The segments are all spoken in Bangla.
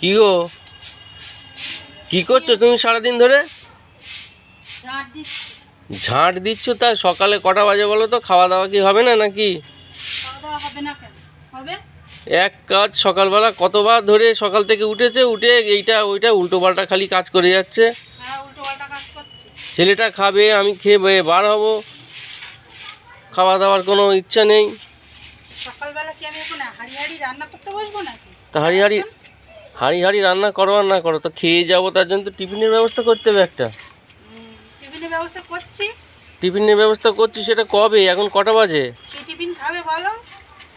কি গো? কি করছ তুমি সারাদিন ধরে? ঝাঁট দিচ্ছ। তা সকালে কটা বাজে বলো তো? খাওয়া দাওয়া কি হবে না নাকি? এক কাজ সকালবেলা কতবার ধরে সকাল থেকে উঠেছে? উঠে এইটা ওইটা উল্টো পাল্টা খালি কাজ করে যাচ্ছে। হ্যাঁ ছেলেটা খাবে আমি খেয়ে বার হব। খাওয়া দাওয়ার কোনো ইচ্ছা নেই। সকালবেলা কি আমি এখন হাড়ি হাড়ি রান্না করতে বসবো নাকি? তা হাঁড়ি হাঁড়ি হাঁড়ি হাঁড়ি রান্না করো আর না করো তো খেয়ে যাব তার জন্য তো টিফিনের ব্যবস্থা করতে হবে একটা। টিফিনের ব্যবস্থা করছি। টিফিনের ব্যবস্থা করছি সেটা কবে? এখন কটা বাজে? কি টিফিন খাবে বলো?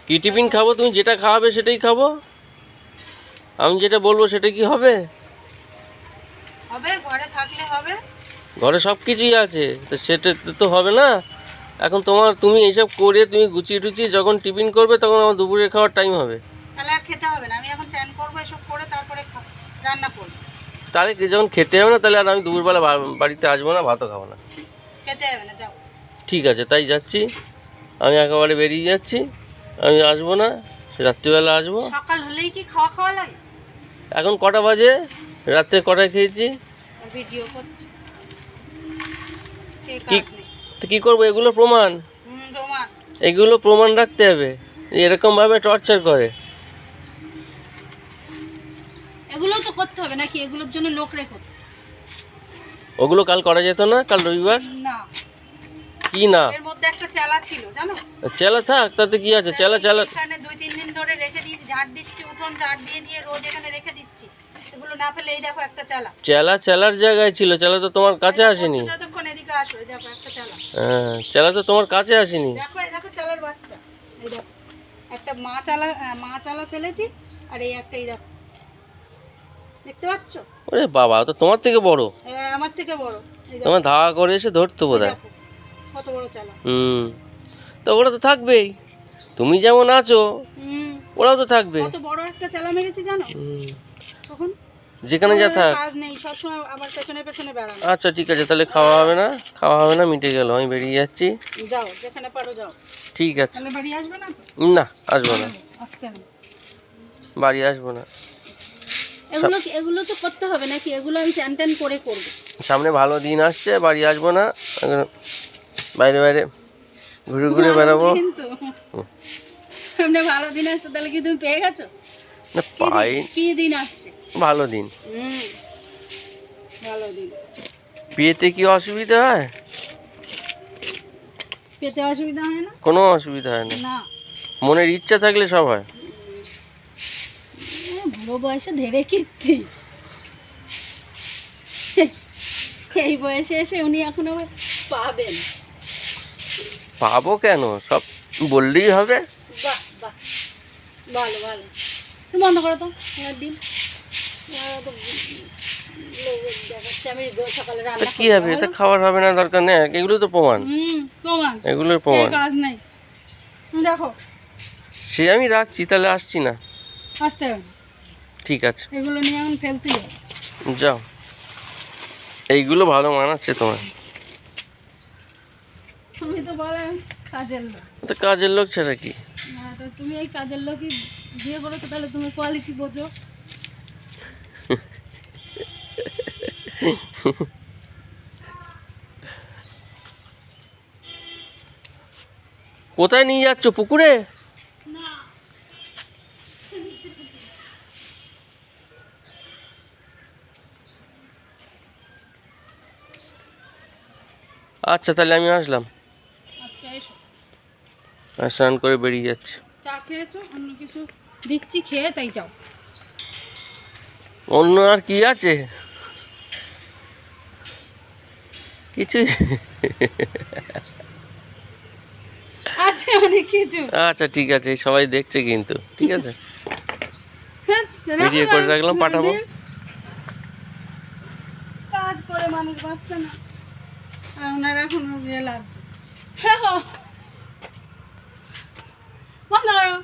কি টিফিন খাব? তুমি যেটা খাওয়াবে সেটাই খাব। আমি যেটা বলব সেটা কি হবে? হবে ঘরে থাকলে হবে। ঘরে সব কিছুই আছে তো সেটা তো হবে না। এখন তোমার তুমি এইসব করে তুমি গুছিয়ে টুচিয়ে যখন টিফিন করবে তখন আমার দুপুরে খাওয়ার টাইম হবে। খেতে হবে না। আমি এখন চান করব এসব করে তারপরে রান্না করব। তাহলে কি যখন খেতে হবে না তাহলে আর আমি দুপুরবেলা বাড়িতে আসব না ভাতও খাব না? খেতে হবে না যাও। ঠিক আছে তাই যাচ্ছি। আমি একেবারে বেরিয়ে যাচ্ছি। আমি আসব না রাত্রিবেলা আসব। সকাল হলেই কি খাওয়া খাওয়া লাগে? এখন কটা বাজে? রাত্রে কটায় খেয়েছি? ভিডিও করছি। কী করব এগুলো প্রমাণ। এগুলো প্রমাণ রাখতে হবে। এরকমভাবে টর্চার করে। তো করতে হবে নাকি? এগুলোর জন্য লোক রেখো। ওগুলো কাল করা যেত না? কাল রবিবার? না। কি না? এর মধ্যে একটা চেলা ছিল জানো? চেলা থাক তাতে কি আছে? চেলা চেলা এখানে দুই তিন দিন ধরে রেখে দিয়েছি ঝাড় দিচ্ছি উঠোন ঝাড় দিয়ে দিয়ে রোজ এখানে রেখে দিচ্ছি। এগুলো না ফেলে এই দেখো একটা চালা। চেলা চেলার জায়গায় ছিল চেলা তো তোমার কাছে আসেনি। যতক্ষণ এদিকে আসো এই দেখো একটা চালা। হ্যাঁ চেলা তো তোমার কাছে আসেনি। দেখো এই দেখো চালার বাচ্চা। এই দেখো একটা মা চালা মা চালা ফেলেছি আর এই একটা এই দেখো। দেখতে পাচ্ছ? ওরে বাবা তো তোমার থেকে বড়। এ, আমার থেকে বড়। তোমার ধাওয়া করে এসে ধরতো বোধ হয়। কত বড় চালা। হুম। তো ওরা তো থাকবেই। তুমি যেমন আছো ওরাও তো থাকবে। কত বড় একটা চালা মেরেছি জানো? তখন যেখানে যা থাক। আচ্ছা ঠিক আছে তাহলে খাওয়া হবে না? খাওয়া হবে না মিটে গেল আমি বেরিয়ে যাচ্ছি। যাও যেখানে পারো যাও। ঠিক আছে। বাড়ি আসবে না না আসব না। বাড়ি আসব না। এগুলো এগুলো তো করতে হবে নাকি? এগুলো আমি চ্যান ট্যান করে করব। সামনে ভালো দিন আসছে বাড়ি আসব না। বাইরে বাইরে ঘুরে ঘুরে বেড়াবো। কিন্তু সামনে ভালো দিন আসছে তাহলে কি তুমি পেয়ে গেছো? না পাই কি দিন আসছে? ভালো দিন। হুম ভালো দিন। বিয়েতে কি অসুবিধা হয়? পেতে অসুবিধা হয় না? কোনো অসুবিধা হয় না। মনের ইচ্ছা থাকলে সব হয়। বয়সে ধেরে কীর্তি। এই বয়সে এসে উনি এখন আবার পাবেন। পাবো কেন? সব বললেই হবে। বাহ বাহ। ভালো ভালো। তুমি বন্ধ করো তো এবার দিন কি হবে? এটা খাবার হবে না দরকার নেই। এগুলো তো প্রমাণ। তোমার এগুলোর প্রমাণ। কাজ নেই। দেখো। সে আমি রাখছি তাহলে আসছি না। আসতে হবে না। ঠিক আছে। এগুলো নিয়ে এখন ফেলতে যাও। এইগুলো ভালো মানাচ্ছে তোমার তুমি তো বলে কাজের লোক। তো কাজের লোক ছাড়া কি? না তো তুমি এই কাজের লোকই বিয়ে করেছ তাহলে তুমি কোয়ালিটি বোঝো। কোথায় নিয়ে যাচ্ছ পুকুরে? আচ্ছা তাহলে আমি আসলাম। আচ্ছা স্নান করে বেরিয়ে যাচ্ছি। চা খেয়েছো? অন্য কিছু দিচ্ছি খেয়ে তাই যাও। অন্য আর কি আছে? কিছুই। আছে অনেক কিছু। আচ্ছা ঠিক আছে সবাই দেখছে কিন্তু ঠিক আছে? হ্যাঁ, ভিডিও করে রাখলাম পাঠাবো। কাজ করে মানুষ বাঁচছে না। ওনারা এখন ইয়ে লাগছে হ্যাঁ, হ্যাঁ। বন্ধ করো।